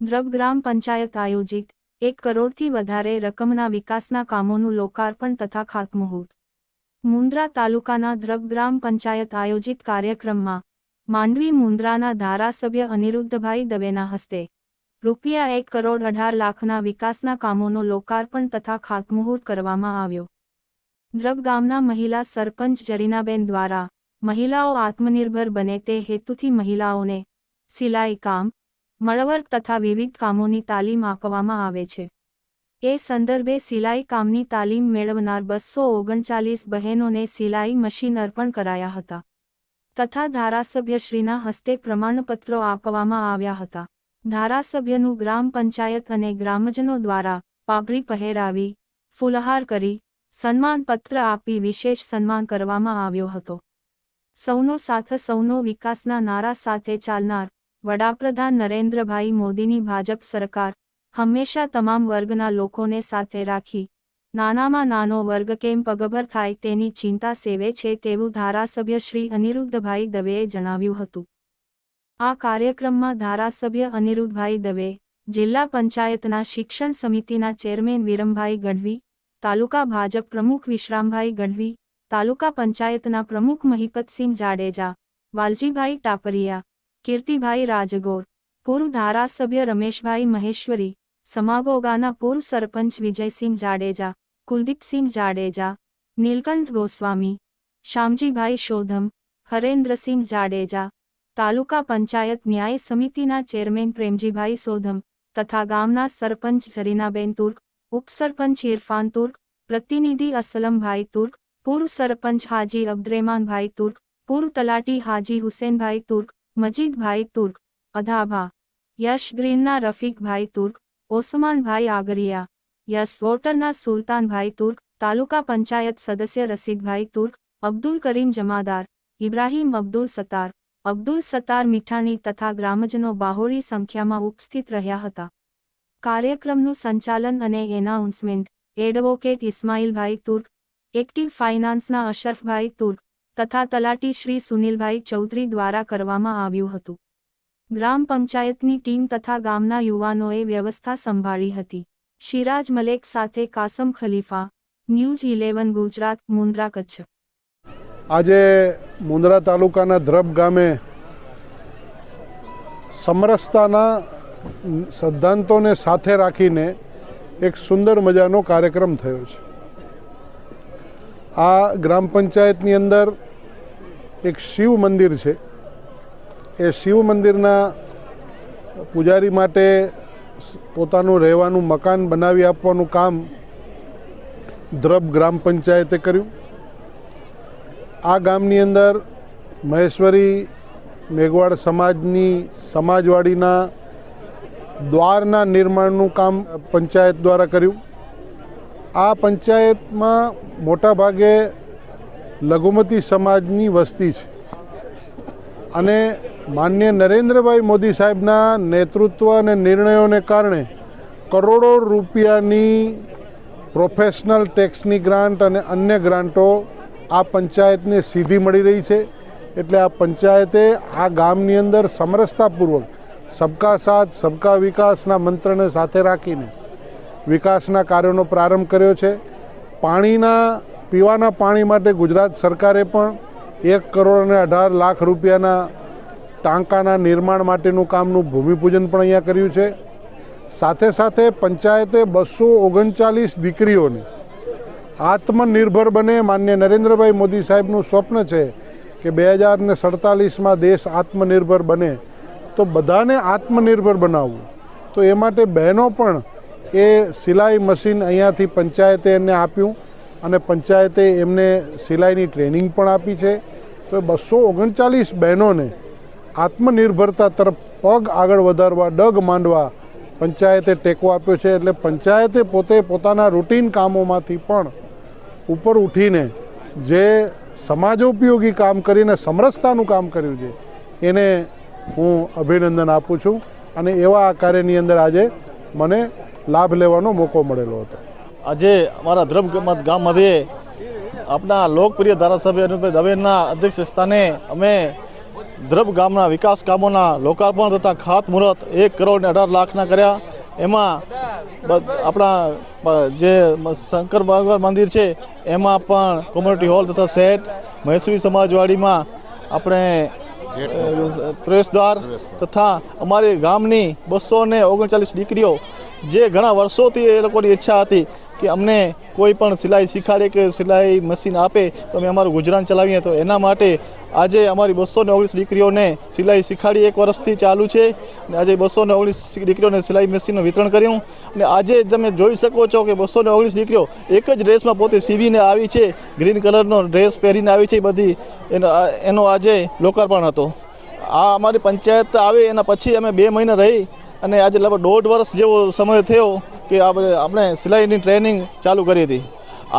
દ્રબ ગ્રામ પંચાયત આયોજિત એક કરોડથી વધારે રકમના વિકાસના કામોનું લોકાર્પણ તથા ખાતમુહૂર્ત. મુન્દ્રા તાલુકાના દ્રબ ગ્રામ પંચાયત આયોજિત કાર્યક્રમમાં માંડવી મુન્દ્રાના ધારાસભ્ય અનિરુદ્ધભાઈ દવેના હસ્તે રૂપિયા એક કરોડ અઢાર લાખના વિકાસના કામોનો લોકાર્પણ તથા ખાતમુહૂર્ત કરવામાં આવ્યો. દ્રબ ગામના મહિલા સરપંચ જરીનાબેન દ્વારા મહિલાઓ આત્મનિર્ભર બને તે હેતુથી મહિલાઓને સિલાઈ કામ મળવર્ક તથા વિવિધ કામોની તાલીમ આપવામાં આવે છે. એ સંદર્ભે સિલાઈ કામની તાલીમ મેળવનાર બસો ઓગણચાલીસ બહેનોને સિલાઈ મશીન અર્પણ કરાયા હતા તથા ધારાસભ્યશ્રીના હસ્તે પ્રમાણપત્રો આપવામાં આવ્યા હતા. ધારાસભ્યનું ગ્રામ પંચાયત અને ગ્રામજનો દ્વારા પાઘડી પહેરાવી, ફૂલહાર કરી સન્માનપત્ર આપી વિશેષ સન્માન કરવામાં આવ્યો હતો. સૌનો સાથ, સૌનો વિકાસના નારા સાથે ચાલનાર વડાપ્રધાન નરેન્દ્રભાઈ મોદીની ભાજપ સરકાર હંમેશા તમામ વર્ગના લોકોને સાથે રાખી, નાનામાં નાનો વર્ગ કેમ પગભર થાય તેની ચિંતા સેવે છે તેવું ધારાસભ્ય શ્રી અનિરુદ્ધભાઈ દવેએ જણાવ્યું હતું. આ કાર્યક્રમમાં ધારાસભ્ય અનિરુદ્ધભાઈ દવે, જિલ્લા પંચાયતના શિક્ષણ સમિતિના ચેરમેન વિરમભાઈ ગઢવી તાલુકા ભાજપ પ્રમુખ વિશ્રામભાઈ ગઢવી, તાલુકા પંચાયતના પ્રમુખ મહિપતસિંહ જાડેજા, વાલજીભાઈ ટાપરિયા, કીર્તિભાઈ રાજગોર, પૂર્વ ધારાસભ્ય રમેશભાઈ મહેશ્વરી, સમાગોગાના પૂર્વ સરપંચ વિજયસિંહ જાડેજા, કુલદીપસિંહ જાડેજા, નીલકંઠ ગોસ્વામી, શામજીભાઈ શોધમ, હરેન્દ્રસિંહ જાડેજા, તાલુકા પંચાયત ન્યાય સમિતિના ચેરમેન પ્રેમજીભાઈ સોધમ તથા ગામના સરપંચ ઝરીનાબેન તુર્ક ઉપસરપંચ ઇરફાન તુર્ક, પ્રતિનિધિ અસલમભાઈ તુર્ક પૂર્વ સરપંચ હાજી અબ્દરેમાનભાઈ તુર્ક પૂર્વ તલાટી હાજી હુસેનભાઈ તુર્ક, મજીદભાઈ તુર્ક, અધાભા, યશ ગ્રીનના રફીકભાઈ તુર્ક, ઓસમાનભાઈ આગરિયા, યશ વોટરના સુલતાનભાઈ તુર્ક, તાલુકા પંચાયત સદસ્ય રસીદભાઈ તુર્ક, અબ્દુલ કરીમ જમાદાર, ઇબ્રાહીમ અબ્દુલ સત્તાર અબ્દુલ સત્તાર મીઠાણી તથા ગ્રામજનો બાહોળી સંખ્યામાં ઉપસ્થિત રહ્યા હતા. કાર્યક્રમનું સંચાલન અને announcement advocate Ismailbhai Turk active ફાઇનાન્સના Ashrafbhai Turk તથા તલાટી શ્રી સુનિલભાઈ ચૌધરી દ્વારા કરવામાં આવ્યું હતું. ગ્રામ પંચાયતની ટીમ તથા ગામના યુવાનોએ વ્યવસ્થા સંભાળી હતી. શિરાજ મલેક સાથે કાસમ ખલીફા, ન્યૂઝ ઇલેવન, ગુજરાત, મુન્દ્રા કચ્છ. આજે મુન્દ્રા તાલુકાના ધ્રબ ગામે સમરસતાના સિદ્ધાંતોને સાથે રાખીને એક સુંદર મજાનો કાર્યક્રમ થયો છે. આ ગ્રામ પંચાયતની અંદર એક શિવ મંદિર છે. એ શિવ મંદિરના પૂજારી માટે પોતાનું રહેવાનું મકાન બનાવી આપવાનું કામ દ્રભ ગ્રામ પંચાયતે કર્યું. આ ગામની અંદર મહેશ્વરી મેઘવાડ સમાજની સમાજવાડીના દ્વારના નિર્માણનું કામ પંચાયત દ્વારા કર્યું. આ પંચાયતમાં મોટાભાગે લઘુમતી સમાજની વસ્તી છે. અને માન્ય નરેન્દ્રભાઈ મોદી સાહેબના નેતૃત્વ અને નિર્ણયોને કારણે કરોડો રૂપિયાની પ્રોફેશનલ ટેક્સની ગ્રાન્ટ અને અન્ય ગ્રાન્ટો આ પંચાયતને સીધી મળી રહી છે. એટલે આ પંચાયતે આ ગામની અંદર સમરસતાપૂર્વક સબકા સાથ, સબકા વિકાસના મંત્રને સાથે રાખીને વિકાસના કાર્યોનો પ્રારંભ કર્યો છે. પાણીના, પીવાના પાણી માટે ગુજરાત સરકારે પણ એક કરોડ અને અઢાર લાખ રૂપિયાના ટાંકાના નિર્માણ માટેનું કામનું ભૂમિપૂજન પણ અહીંયા કર્યું છે. સાથે સાથે પંચાયતે બસો ઓગણચાલીસ દીકરીઓને આત્મનિર્ભર બને માન્ય નરેન્દ્રભાઈ મોદી સાહેબનું સ્વપ્ન છે કે બે હજાર ને સડતાલીસમાં દેશ આત્મનિર્ભર બને. તો બધાને આત્મનિર્ભર બનાવવું. તો એ માટે બહેનો પણ એ સિલાઈ મશીન અહીંયાથી પંચાયતે એમને આપ્યું અને પંચાયતે એમને સિલાઈની ટ્રેનિંગ પણ આપી છે. તો બસો ઓગણચાલીસ બહેનોને આત્મનિર્ભરતા તરફ પગ આગળ વધારવા, ડગ માંડવા પંચાયતે ટેકો આપ્યો છે. એટલે પંચાયતે પોતે પોતાના રૂટીન કામોમાંથી પણ ઉપર ઉઠીને જે સમાજોપયોગી કામ કરીને સમરસતાનું કામ કર્યું છે, એને હું અભિનંદન આપું છું અને એવા આ કાર્યની અંદર આજે મને લાભ લેવાનો મોકો મળેલો હતો. આજે અમારા ધ્રમ ગામમાંથી આપણા લોકપ્રિય ધારાસભ્ય અનિલભાઈ દવેના અધ્યક્ષ સ્થાને અમે ધ્રબ ગામના વિકાસ કામોના લોકાર્પણ તથા ખાતમુહૂર્ત એક કરોડ ને અઢાર લાખના કર્યા. એમાં આપણા જે શંકર ભગવાન મંદિર છે, એમાં પણ કોમ્યુનિટી હોલ તથા સેટ, મહેસૂરી સમાજવાડીમાં આપણે પ્રવેશદ્વાર તથા અમારી ગામની બસો ને ઓગણચાલીસ દીકરીઓ જે ઘણા વર્ષોથી એ લોકોની ઈચ્છા હતી કે અમને કોઈ પણ સિલાઈ શીખાડે કે સિલાઈ મશીન આપે, તો અમે અમારું ગુજરાન ચલાવીએ. તો એના માટે આજે અમારી બસો ને ઓગણીસ દીકરીઓને સિલાઈ શીખાડી એક વર્ષથી ચાલુ છે. અને આજે બસો ને ઓગણીસ દીકરીઓને સિલાઈ મશીનનું વિતરણ કર્યું. અને આજે તમે જોઈ શકો છો કે બસો ને ઓગણીસ દીકરીઓ એક જ ડ્રેસમાં પોતે સીવીને આવી છે. ગ્રીન કલરનો ડ્રેસ પહેરીને આવી છે બધી. એનો એનો આજે લોકાર્પણ હતો. આ અમારી પંચાયત આવે એના પછી અમે બે મહિના રહી. અને આજે લગભગ દોઢ વર્ષ જેવો સમય થયો. કે આપણે સિલાઈની ટ્રેનિંગ ચાલુ કરી હતી.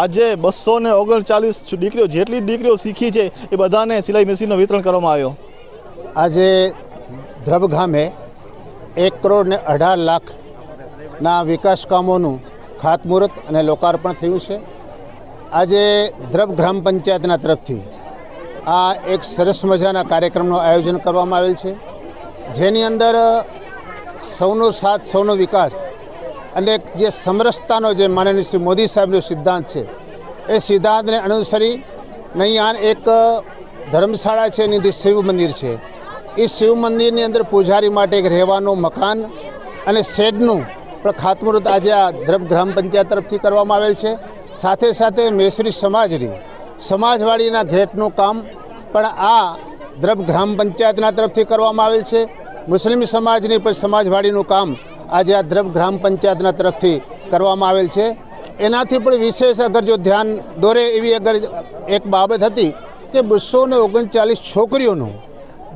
આજે બસો ને ઓગણચાલીસ દીકરીઓ, જેટલી દીકરીઓ શીખી છે, એ બધાને સિલાઈ મશીનનું વિતરણ કરવામાં આવ્યો. આજે ધ્રબ ગામે એક કરોડ ને અઢાર લાખના વિકાસ કામોનું ખાતમુહૂર્ત અને લોકાર્પણ થયું છે. આજે ધ્રબ ગ્રામ પંચાયતના તરફથી આ એક સરસ મજાના કાર્યક્રમનું આયોજન કરવામાં આવેલ છે. જેની અંદર સૌનો સાથ, સૌનો વિકાસ અને જે સમરસતાનો જે માનનીય શ્રી મોદી સાહેબનો સિદ્ધાંત છે, એ સિદ્ધાંતને અનુસરી અહીંયા એક ધર્મશાળા છે, એની શિવ મંદિર છે. એ શિવ મંદિરની અંદર પૂજારી માટે એક રહેવાનું મકાન અને શેડનું પણ ખાતમુહૂર્ત આજે આ ધર્મ, ગ્રામ પંચાયત તરફથી કરવામાં આવેલ છે. સાથે સાથે મેસરી સમાજની, સમાજવાડીના ઘેટનું કામ પણ આ દ્રબ ગ્રામ પંચાયતના તરફથી કરવામાં આવેલ છે. મુસ્લિમ સમાજની પણ સમાજવાડીનું કામ આજે આ ધ્રમ ગ્રામ પંચાયતના તરફથી કરવામાં આવેલ છે. એનાથી પણ વિશેષ અગર જો ધ્યાન દોરે એવી અગર એક બાબત હતી કે બસો ને ઓગણચાલીસ છોકરીઓનું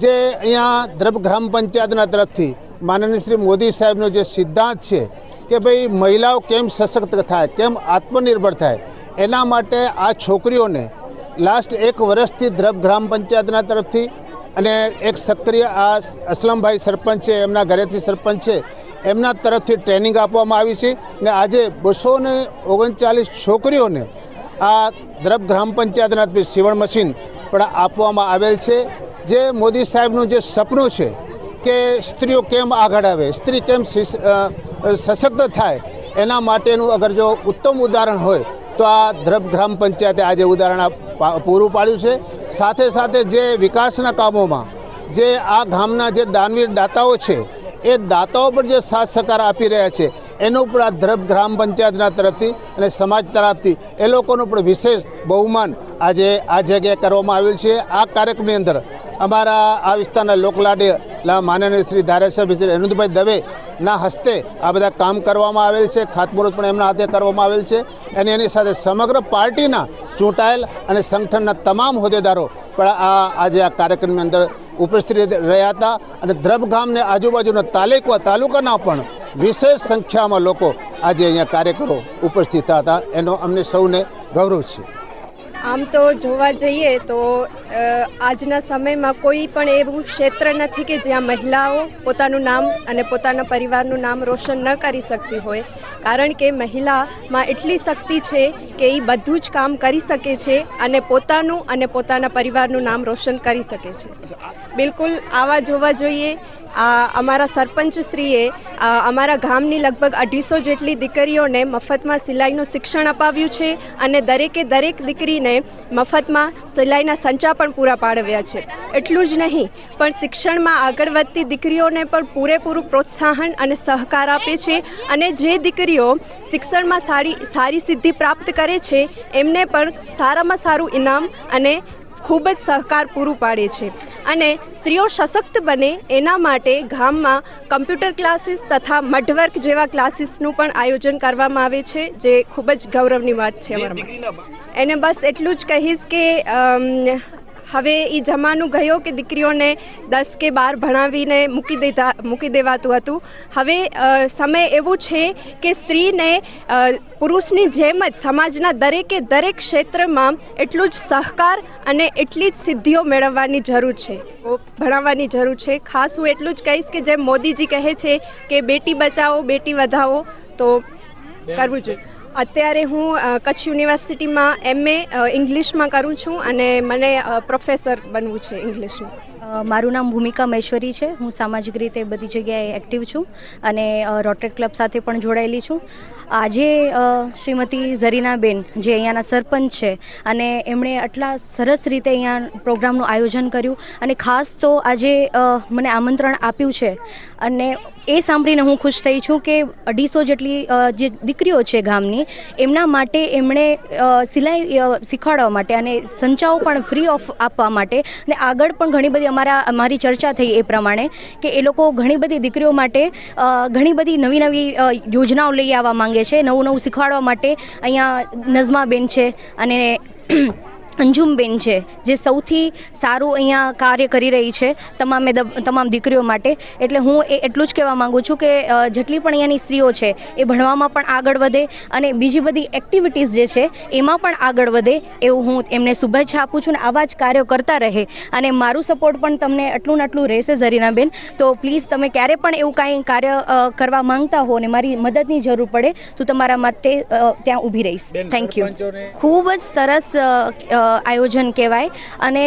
જે અહીંયા ધ્રમ ગ્રામ પંચાયતના તરફથી માનનીય શ્રી મોદી સાહેબનો જે સિદ્ધાંત છે કે ભાઈ મહિલાઓ કેમ સશક્ત થાય, કેમ આત્મનિર્ભર થાય, એના માટે આ છોકરીઓને લાસ્ટ એક વર્ષથી દ્રબ ગ્રામ પંચાયતના તરફથી અને એક સક્રિય આ અસલમભાઈ સરપંચ છે, એમના ઘરેથી સરપંચ છે એમના તરફથી ટ્રેનિંગ આપવામાં આવી છે ને આજે બસો ને ઓગણચાલીસ છોકરીઓને આ દ્રબ ગ્રામ પંચાયતના સીવણ મશીન પણ આપવામાં આવેલ છે. જે મોદી સાહેબનું જે સપનું છે કે સ્ત્રીઓ કેમ આગળ આવે, સ્ત્રી કેમ સશક્ત થાય, એના માટેનું અગર જો ઉત્તમ ઉદાહરણ હોય તો આ દ્રબ ગ્રામ પંચાયતે આજે ઉદાહરણ પૂરું પાડ્યું છે. સાથે સાથે જે વિકાસના કામોમાં જે આ ગામના જે દાનવીર દાતાઓ છે એ દાતાઓ પણ જે સાથ સહકાર આપી રહ્યા છે, એનું પણ આ દ્રબ ગ્રામ પંચાયતના તરફથી અને સમાજ તરફથી એ લોકોનું પણ વિશેષ બહુમાન આજે આ જગ્યાએ કરવામાં આવ્યું છે. આ કાર્યક્રમની અંદર અમારા આ વિસ્તારના લોકલાડે લા માનનીય શ્રી ધારાસભ્ય શ્રી અનિરુદ્ધભાઈ દવેના હસ્તે આ બધા કામ કરવામાં આવેલ છે. ખાતમુહૂર્ત પણ એમના હાથે કરવામાં આવેલ છે. અને એની સાથે સમગ્ર પાર્ટીના ચૂંટાયેલ અને સંગઠનના તમામ હોદ્દેદારો પણ આ આજે આ કાર્યક્રમની અંદર ઉપસ્થિત રહ્યા હતા અને દ્રબ ગામને આજુબાજુના તાલુકા તાલુકાના પણ વિશેષ સંખ્યામાં લોકો આજે અહીંયા કાર્યકરો ઉપસ્થિત હતા. એનો અમને સૌને ગૌરવ છે. આમ તો જોવા જઈએ તો આજના સમયમાં કોઈ પણ એવું ક્ષેત્ર નથી કે જ્યાં મહિલાઓ પોતાનું નામ અને પોતાના પરિવારનું નામ રોશન ન કરી શકતી હોય. કારણ કે મહિલામાં એટલી શક્તિ છે કે એ બધું જ કામ કરી શકે છે અને પોતાનું અને પોતાના પરિવારનું નામ રોશન કરી શકે છે. બિલકુલ આવા જોવા જોઈએ અમારા સરપંચશ્રીએ અમારા ગામની લગભગ અઢીસો જેટલી દીકરીઓને મફતમાં સિલાઈનું શિક્ષણ અપાવ્યું છે અને દરેકે દરેક દીકરીને મફતમાં સિલાઈના સંચા પણ પૂરા પાડવ્યા છે. એટલું જ નહીં, પણ શિક્ષણમાં આગળ વધતી દીકરીઓને પણ પૂરેપૂરું પ્રોત્સાહન અને સહકાર આપે છે અને જે દીકરીઓ શિક્ષણમાં સારી સારી સિદ્ધિ પ્રાપ્ત કરે છે, એમને પણ સારામાં સારું ઇનામ અને ખૂબ જ સહકાર પૂરું પાડે છે. અને સ્ત્રીઓ સશક્ત બને એના માટે ગામમાં કમ્પ્યુટર ક્લાસીસ તથા મઢવર્ક જેવા ક્લાસીસનું પણ આયોજન કરવામાં આવે છે જે ખૂબ જ ગૌરવની વાત છે એને બસ એટલું જ કહીશ કે હવે એ જમાનું ગયો કે દીકરીઓને દસ કે બાર ભણાવીને મૂકી દેતા મૂકી દેવાતું હતું. હવે સમય એવું છે કે સ્ત્રીને પુરુષની જેમ જ સમાજના દરેકે દરેક ક્ષેત્રમાં એટલું જ સહકાર અને એટલી જ સિદ્ધિઓ મેળવવાની જરૂર છે. ભણાવવાની જરૂર છે. ખાસ હું એટલું જ કહીશ કે જેમ મોદીજી કહે છે કે બેટી બચાવો બેટી વધાવો તો કરવું જોઈએ. અત્યારે હું કચ્છ યુનિવર્સિટીમાં એમએ ઇંગ્લિશમાં કરું છું અને મને પ્રોફેસર બનવું છે ઇંગ્લિશનું. મારું નામ ભૂમિકા મહેશ્વરી છે. હું સામાજિક રીતે બધી જગ્યાએ એક્ટિવ છું અને રોટરી ક્લબ સાથે પણ જોડાયેલી છું. આજે શ્રીમતી ઝરીનાબેન જે અહીંયાના સરપંચ છે અને એમણે આટલા સરસ રીતે અહીંયા પ્રોગ્રામનું આયોજન કર્યું અને ખાસ તો આજે મને આમંત્રણ આપ્યું છે અને એ સાંભળીને હું ખુશ થઈ છું કે અઢીસો જેટલી જે દીકરીઓ છે ગામની, એમના માટે એમણે સિલાઈ શીખવાડવા માટે અને સંચાઓ પણ ફ્રી ઓફ આપવા માટે અને આગળ પણ ઘણી બધી અમારા, અમારી ચર્ચા થઈ એ પ્રમાણે કે એ લોકો ઘણી બધી દીકરીઓ માટે ઘણી બધી નવી નવી યોજનાઓ લઈ આવવા માંગે છે, નવું નવું શીખવાડવા માટે અહીંયા નઝમાબેન છે અને અંજુમબેન છે જે સૌથી સારું અહીંયા કાર્ય કરી રહી છે તમામે તમામ દીકરીઓ માટે. એટલે હું એ એટલું જ કહેવા માગું છું કે જેટલી પણ અહીંયાની સ્ત્રીઓ છે એ ભણવામાં પણ આગળ વધે અને બીજી બધી એક્ટિવિટીઝ જે છે એમાં પણ આગળ વધે એવું હું એમને શુભેચ્છા આપું છું અને આવા જ કાર્યો કરતા રહે. અને મારું સપોર્ટ પણ તમને આટલું ને આટલું રહેશે ઝરીનાબેન. તો પ્લીઝ તમે ક્યારે પણ એવું કાંઈ કાર્ય કરવા માંગતા હો અને મારી મદદની જરૂર પડે તો તમારા માટે ત્યાં ઊભી રહીશ. થેન્ક યુ ખૂબ જ સરસ આયોજન કહેવાય. અને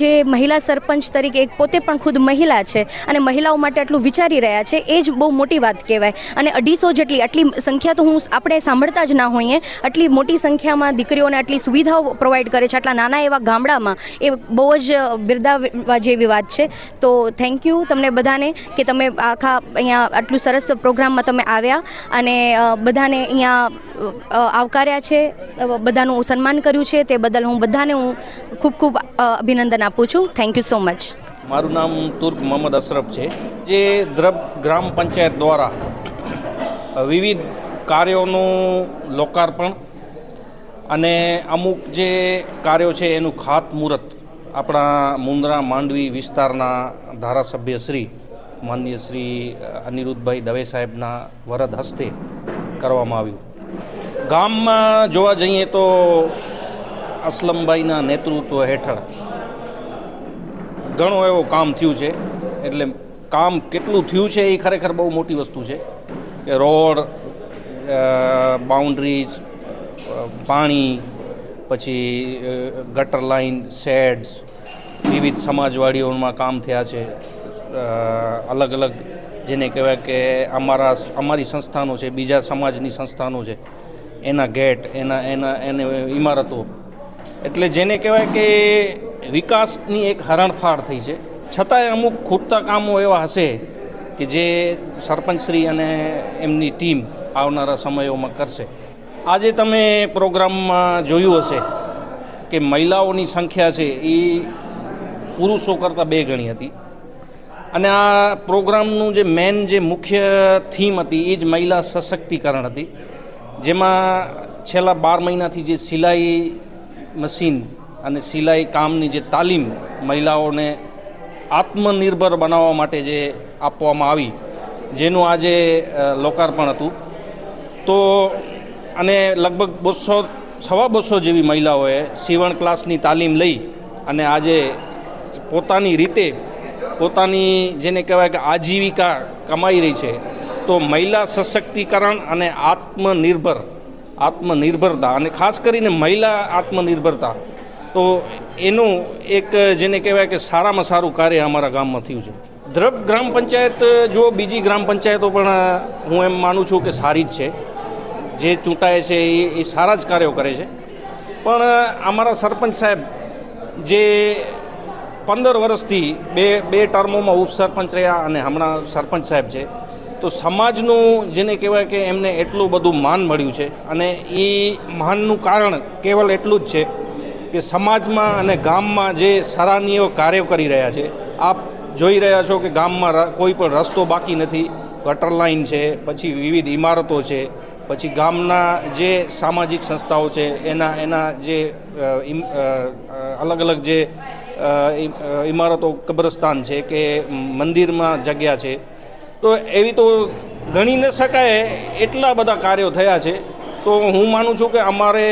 જે મહિલા સરપંચ તરીકે એક પોતે પણ ખુદ મહિલા છે અને મહિલાઓ માટે આટલું વિચારી રહ્યા છે, એ જ બહુ મોટી વાત કહેવાય. અને અઢીસો જેટલી, આટલી સંખ્યા તો હું આપણે સાંભળતા જ ના હોઈએ, આટલી મોટી સંખ્યામાં દીકરીઓને આટલી સુવિધાઓ પ્રોવાઈડ કરે છે, આટલા નાના એવા ગામડામાં, એ બહુ જ બિરદાવવા જેવી વાત છે. તો થેન્ક યુ તમને બધાને કે તમે આખા અહીંયા આટલું સરસ પ્રોગ્રામમાં તમે આવ્યા અને બધાને અહીંયા આવકાર્યા છે બધાનું સન્માન કર્યું છે, તે બદલ હું બધાને હું ખૂબ ખૂબ અભિનંદન આપું છું. થેન્ક યુ સો મચ મારું નામ તુર્ક મોહમ્મદ અશરફ છે. જે દ્રબ ગ્રામ પંચાયત દ્વારા વિવિધ કાર્યોનું લોકાર્પણ અને અમુક જે કાર્યો છે એનું ખાતમુહૂર્ત આપણા મુંદ્રા માંડવી વિસ્તારના ધારાસભ્ય શ્રી માનનીય શ્રી અનિરુદ્ધભાઈ દવે સાહેબના વરદ હસ્તે કરવામાં આવ્યું. ગામમાં જોવા જઈએ તો અસલમભાઈના નેતૃત્વ હેઠળ ઘણો એવો કામ થયું છે. એટલે કામ કેટલું થયું છે એ ખરેખર બહુ મોટી વસ્તુ છે કે રોડ બાઉન્ડ્રીઝ પાણી, પછી ગટર લાઇન શેડ્સ વિવિધ સમાજવાડીઓમાં કામ થયા છે. અલગ અલગ જેને કહેવાય કે અમારા અમારી સંસ્થાનો છે, બીજા સમાજની સંસ્થાનો છે. એના ગેટ, એના એના, એને ઇમારતો એટલે જેને કહેવાય કે વિકાસની એક હરણફાળ થઈ છે. છતાંય અમુક ખૂટતા કામો એવા હશે કે જે સરપંચશ્રી અને એમની ટીમ આવનારા સમયોમાં કરશે. આજે તમે પ્રોગ્રામમાં જોયું હશે કે મહિલાઓની સંખ્યા છે એ પુરુષો કરતાં બે ગણી હતી. અને આ પ્રોગ્રામનું જે મેન જે મુખ્ય થીમ હતી એ જ મહિલા સશક્તિકરણ હતી. જેમાં છેલ્લા બાર મહિનાથી જે સિલાઈ મશીન અને સિલાઈ કામની જે તાલીમ મહિલાઓને આત્મનિર્ભર બનાવવા માટે જે આપવામાં આવી, જેનું આજે લોકાર્પણ હતું. તો અને લગભગ બસો, સવા બસો જેવી મહિલાઓએ સીવણ ક્લાસની તાલીમ લઈ અને આજે પોતાની રીતે, પોતાની જેને કહેવાય કે આજીવિકા કમાઈ રહી છે. તો મહિલા સશક્તિકરણ અને આત્મનિર્ભર આત્મનિર્ભરતા અને ખાસ કરીને મહિલા આત્મનિર્ભરતા. તો એનું એક જેને કહેવાય કે સારામાં સારું કાર્ય અમારા ગામમાં થયું છે. દ્રબ ગ્રામ પંચાયત, જો બીજી ગ્રામ પંચાયતો પણ હું એમ માનું છું કે સારી જ છે. જે ચૂંટાય છે એ એ સારા જ કાર્યો કરે છે. પણ અમારા સરપંચ સાહેબ જે પંદર વર્ષથી બે બે ટર્મોમાં ઉપસરપંચ રહ્યા અને હમણાં સરપંચ સાહેબ છે તો સમાજનું જેને કહેવાય કે એમને એટલું બધું માન મળ્યું છે અને એ માનનું કારણ કેવલ એટલું જ છે કે સમાજમાં અને ગામમાં જે સરાહનીય કાર્યો કરી રહ્યા છે, આપ જોઈ રહ્યા છો કે ગામમાં કોઈ પણ રસ્તો બાકી નથી, ગટર લાઇન છે, પછી વિવિધ ઇમારતો છે, પછી ગામના જે સામાજિક સંસ્થાઓ છે, એના એના જે અલગ અલગ જે ઇમારતો કબ્રસ્તાન છે કે મંદિરમાં જગ્યા છે તો એવી તો ગણી ન શકાય એટલા બધા કાર્યો થયા છે. તો હું માનું છું કે અમારે,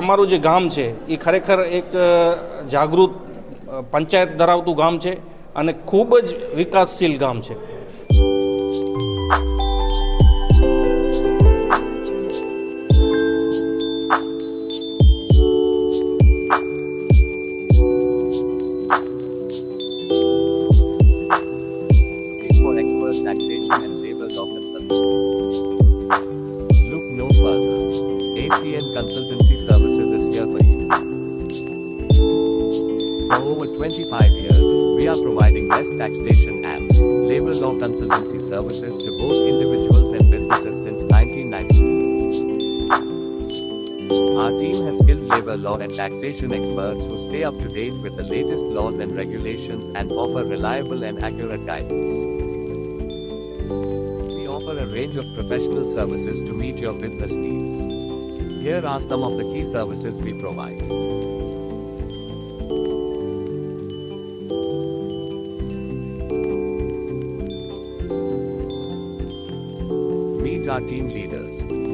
અમારું જે ગામ છે, એ ખરેખર એક જાગૃત પંચાયત ધરાવતું ગામ છે અને ખૂબ જ વિકાસશીલ ગામ છે. Our team has skilled labor law and taxation experts who stay up to date with the latest laws and regulations and offer reliable and accurate guidance. We offer a range of professional services to meet your business needs. Here are some of the key services we provide. Meet our team leaders.